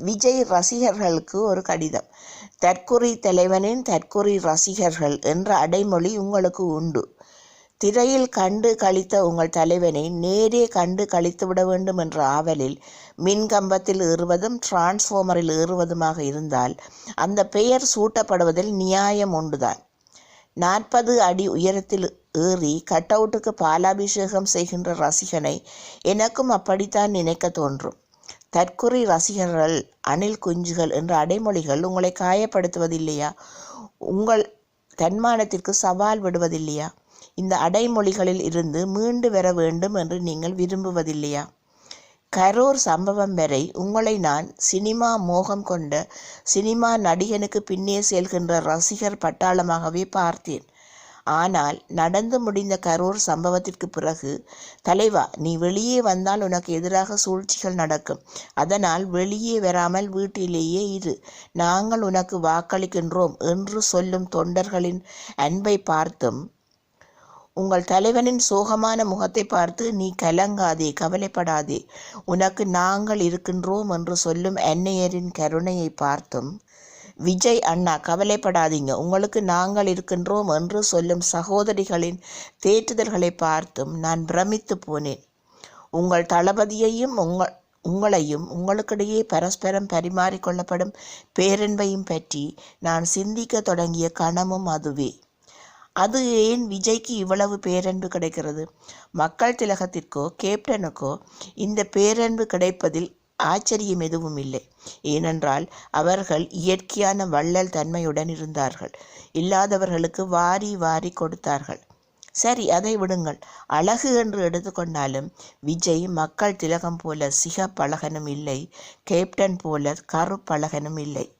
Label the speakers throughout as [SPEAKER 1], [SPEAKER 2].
[SPEAKER 1] விஜய் ரசிகர்களுக்கு ஒரு கடிதம். தற்குறி தலைவனின் தற்குறி ரசிகர்கள் என்ற அடைமொழி உங்களுக்கு உண்டு. திரையில் கண்டு கழித்த உங்கள் தலைவனை நேரே கண்டு கழித்துவிட வேண்டும் என்ற ஆவலில் மின்கம்பத்தில் ஏறுவதும் டிரான்ஸ்ஃபார்மரில் ஏறுவதுமாக இருந்தால் அந்த பெயர் சூட்டப்படுவதில் நியாயம் உண்டுதான். நாற்பது அடி உயரத்தில் ஏறி கட்டவுட்டுக்கு பாலாபிஷேகம் செய்கின்ற ரசிகனை எனக்கும் அப்படித்தான் நினைக்க தோன்றும். தற்குறி ரசிகர்கள் அணில் குஞ்சுகள் என்ற அடைமொழிகள் உங்களை காயப்படுத்துவதில்லையா? உங்கள் தன்மானத்திற்கு சவால் விடுவதில்லையா? இந்த அடைமொழிகளில் இருந்து மீண்டு வர வேண்டும் என்று நீங்கள் விரும்புவதில்லையா? கரூர் சம்பவம் வரை உங்களை நான் சினிமா மோகம் கொண்ட சினிமா நடிகனுக்கு பின்னே செல்கின்ற ரசிகர் பட்டாளமாகவே பார்த்தேன். ஆனால் நடந்து முடிந்த கரூர் சம்பவத்திற்கு பிறகு தலைவா நீ வெளியே வந்தால் உனக்கு எதிராக சூழ்ச்சிகள் நடக்கும். அதனால் வெளியே வராமல் வீட்டிலேயே இரு. நாங்கள் உனக்கு வாக்களிக்கின்றோம் என்று சொல்லும் தொண்டர்களின் அன்பை பார்த்தும் உங்கள் தலைவனின் சோகமான முகத்தை பார்த்து நீ கலங்காதே கவலைப்படாதே. உனக்கு நாங்கள் இருக்கின்றோம் என்று சொல்லும் அன்னையரின் கருணையை பார்த்தும் விஜய் அண்ணா கவலைப்படாதீங்க. உங்களுக்கு நாங்கள் இருக்கின்றோம் என்று சொல்லும் சகோதரிகளின் தேற்றுதல்களை பார்த்தும் நான் பிரமித்து போனேன். உங்கள் தளபதியையும் உங்கள் உங்களையும் உங்களுக்கிடையே பரஸ்பரம் பரிமாறிக்கொள்ளப்படும் பேரன்பையும் பற்றி நான் சிந்திக்க தொடங்கிய கணமும் அதுவே. அது ஏன் விஜய்க்கு இவ்வளவு பேரன்பு கிடைக்கிறது? மக்கள் திலகத்திற்கோ கேப்டனுக்கோ இந்த பேரன்பு கிடைப்பதில் ஆச்சரியம் எதுவும் இல்லை. ஏனென்றால் அவர்கள் இயற்கையான வள்ளல் தன்மையுடன் இருந்தார்கள். இல்லாதவர்களுக்கு வாரி வாரி கொடுத்தார்கள். சரி அதை விடுங்கள். அழகு என்று எடுத்துக்கொண்டாலும் விஜய் மக்கள் திலகம் போல சிகப்பழகனும் இல்லை கேப்டன் போல கருப்பழகனும் இல்லை.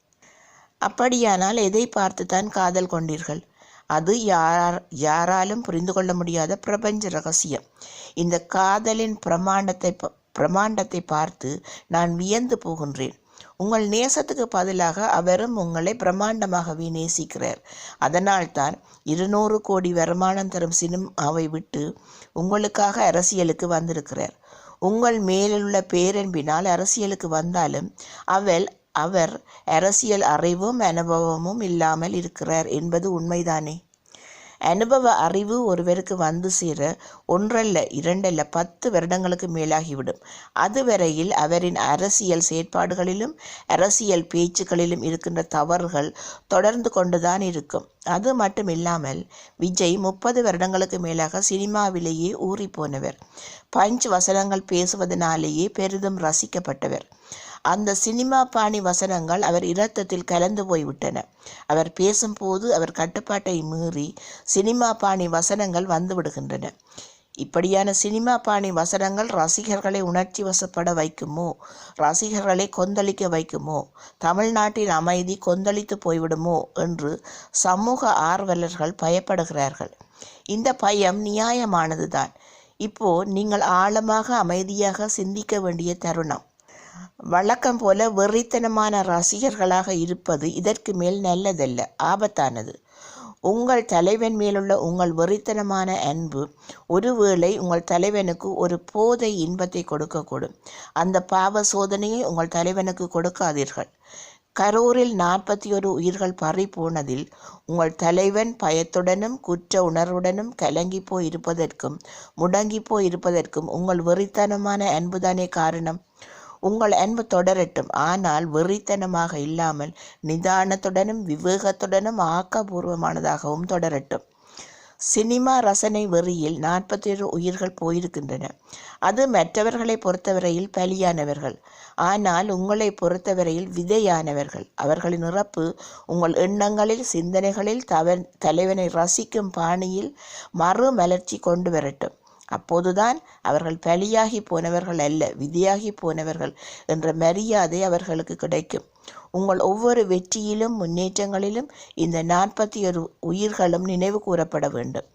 [SPEAKER 1] அப்படியானால் எதை பார்த்துதான் காதல் கொண்டீர்கள்? அது யார் யாராலும் புரிந்து கொள்ள முடியாத பிரபஞ்ச ரகசியம். இந்த காதலின் பிரமாண்டத்தை பிரமாண்டத்தை பார்த்து நான் வியந்து போகின்றேன். உங்கள் நேசத்துக்கு பதிலாக அவரும் உங்களை பிரம்மாண்டமாகவே நேசிக்கிறார். அதனால்தான் இருநூறு கோடி வருமானம் தரும் சினிமாவை விட்டு உங்களுக்காக அரசியலுக்கு வந்திருக்கிறார். உங்கள் மேலுள்ள பேரன்பினால் அரசியலுக்கு வந்தாலும் அவள் அவர் அரசியல் அறிவும் அனுபவமும் இல்லாமல் இருக்கிறார் என்பது உண்மைதானே? அனுபவ அறிவு ஒருவருக்கு வந்து சேர ஒன்றல்ல இரண்டல்ல பத்து வருடங்களுக்கு மேலாகிவிடும். அதுவரையில் அவரின் அரசியல் செயற்பாடுகளிலும் அரசியல் பேச்சுக்களிலும் இருக்கின்ற தவறுகள் தொடர்ந்து கொண்டுதான் இருக்கும். அது மட்டும் இல்லாமல் விஜய் முப்பது வருடங்களுக்கு மேலாக சினிமாவிலேயே ஊறி போனவர். பஞ்ச் வசனங்கள் பேசுவதனாலேயே பெரிதும் ரசிக்கப்பட்டவர். அந்த சினிமா பாணி வசனங்கள் அவர் இரத்தத்தில் கலந்து போய்விட்டன. அவர் பேசும்போது அவர் கட்டுப்பாட்டை மீறி சினிமா பாணி வசனங்கள் வந்து விடுகின்றன இப்படியான சினிமா பாணி வசனங்கள் ரசிகர்களை உணர்ச்சி வசப்பட வைக்குமோ? ரசிகர்களை கொந்தளிக்க வைக்குமோ? தமிழ்நாட்டின் அமைதி கொந்தளித்து போய்விடுமோ? என்று சமூக ஆர்வலர்கள் பயப்படுகிறார்கள். இந்த பயம் நியாயமானதுதான். இப்போ நீங்கள் ஆழமாக அமைதியாக சிந்திக்க வேண்டிய தருணம். வழக்கம் போல வெறித்தனமான ரசிகர்களாக இருப்பது இதற்கு மேல் நல்லதல்ல ஆபத்தானது. உங்கள் தலைவன் மேலுள்ள உங்கள் வெறித்தனமான அன்பு ஒருவேளை உங்கள் தலைவனுக்கு ஒரு போதை இன்பத்தை கொடுக்கக்கூடும். அந்த பாவ சோதனையை உங்கள் தலைவனுக்கு கொடுக்காதீர்கள். கரூரில் நாற்பத்தி ஒரு உயிர்கள் பறி போனதில் உங்கள் தலைவன் பயத்துடனும் குற்ற உணர்வுடனும் கலங்கி போய் இருப்பதற்கும் முடங்கி போய் இருப்பதற்கும் உங்கள் வெறித்தனமான அன்புதானே காரணம்? உங்கள் அன்பு தொடரட்டும். ஆனால் வெறித்தனமாக இல்லாமல் நிதானத்துடனும் விவேகத்துடனும் ஆக்கபூர்வமானதாகவும் தொடரட்டும். சினிமா ரசனை வெறியில் நாற்பத்தேழு உயிர்கள் போயிருக்கின்றன. அது மற்றவர்களை பொறுத்தவரையில் பலியானவர்கள். ஆனால் உங்களை பொறுத்தவரையில் விதையானவர்கள். அவர்களின் இறப்பு உங்கள் எண்ணங்களில் சிந்தனைகளில் தவ தலைவனை ரசிக்கும் பாணியில் மறுமலர்ச்சி கொண்டு வரட்டும். அப்போதுதான் அவர்கள் பலியாகி போனவர்கள் அல்ல விதியாகி போனவர்கள் என்ற மரியாதை அவர்களுக்கு கிடைக்கும். உங்கள் ஒவ்வொரு வெற்றியிலும் முன்னேற்றங்களிலும் இந்த நாற்பத்தி ஒரு உயிர்களும் நினைவு கூறப்பட வேண்டும்.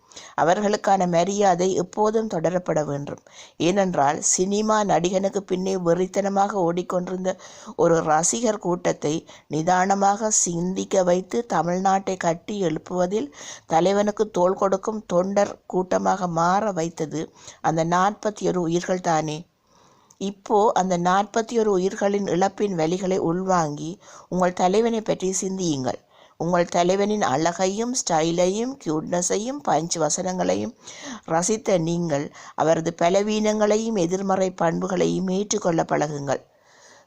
[SPEAKER 1] அவர்களுக்கான மரியாதை எப்போதும் தொடரப்பட வேண்டும். ஏனென்றால் சினிமா நடிகனுக்கு பின்னே வெறித்தனமாக ஓடிக்கொண்டிருந்த ஒரு ரசிகர் கூட்டத்தை நிதானமாக சிந்திக்க வைத்து தமிழ்நாட்டை கட்டி எழுப்புவதில் தலைவனுக்கு தோல் கொடுக்கும் தொண்டர் கூட்டமாக மாற வைத்தது அந்த நாற்பத்தி ஒரு உயிர்கள் தானே. இப்போ அந்த நாற்பத்தி ஒரு உயிர்களின் இழப்பின் வலிகளை உள்வாங்கி உங்கள் தலைவனை பற்றி சிந்தியுங்கள். உங்கள் தலைவனின் அழகையும் ஸ்டைலையும் கியூட்னஸையும் பஞ்ச் வசனங்களையும் ரசித்த நீங்கள் அவரது பலவீனங்களையும் எதிர்மறை பண்புகளையும் ஏற்றுக்கொள்ள பழகுங்கள்.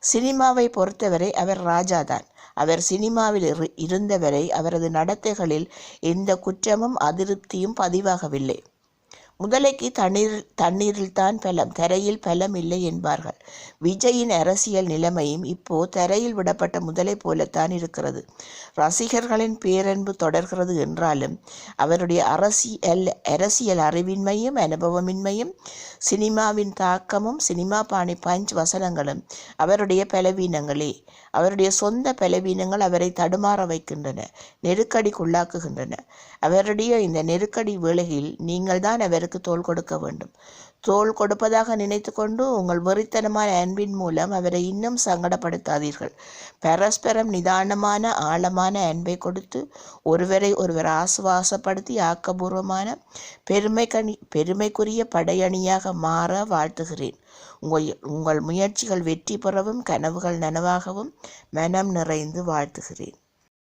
[SPEAKER 1] சினிமாவை பொறுத்தவரை அவர் ராஜாதான். அவர் சினிமாவில் இரு இருந்தவரை அவரது நடத்தைகளில் எந்த குற்றமும் அதிருப்தியும் பதிவாகவில்லை. முதலைக்கு தண்ணீர் தண்ணீரில்தான் பலம் தரையில் பலம் இல்லை என்பார்கள். விஜயின் அரசியல் நிலைமையும் இப்போ தரையில் விடப்பட்ட முதலை போலத்தான் இருக்கிறது. ரசிகர்களின் பேரன்பு தொடர்கிறது என்றாலும் அவருடைய அரசியல் அரசியல் அறிவின்மையும் அனுபவமின்மையும் சினிமாவின் தாக்கமும் சினிமா பாணி பஞ்ச் வசனங்களும் அவருடைய பலவீனங்களே அவருடைய சொந்த பலவீனங்கள் அவரை தடுமாற வைக்கின்றன நெருக்கடிக்குள்ளாக்குகின்றன. அவருடைய இந்த நெருக்கடி வேளையில் நீங்கள்தான் அவருக்கு தோள் கொடுக்க வேண்டும். தோள் கொடுப்பதாக நினைத்து கொண்டு உங்கள் வெறித்தனமான அன்பின் மூலம் அவரை இன்னும் சங்கடப்படுத்தாதீர்கள். பரஸ்பரம் நிதானமான ஆழமான அன்பை கொடுத்து ஒருவரை ஒருவர் ஆசுவாசப்படுத்தி ஆக்கபூர்வமான பெருமை கணி பெருமைக்குரிய படையணியாக மாற வாழ்த்துகிறேன். உங்கள் உங்கள் முயற்சிகள் வெற்றி பெறவும் கனவுகள் நனவாகவும் மனம் நிறைந்து வாழ்த்துகிறேன்.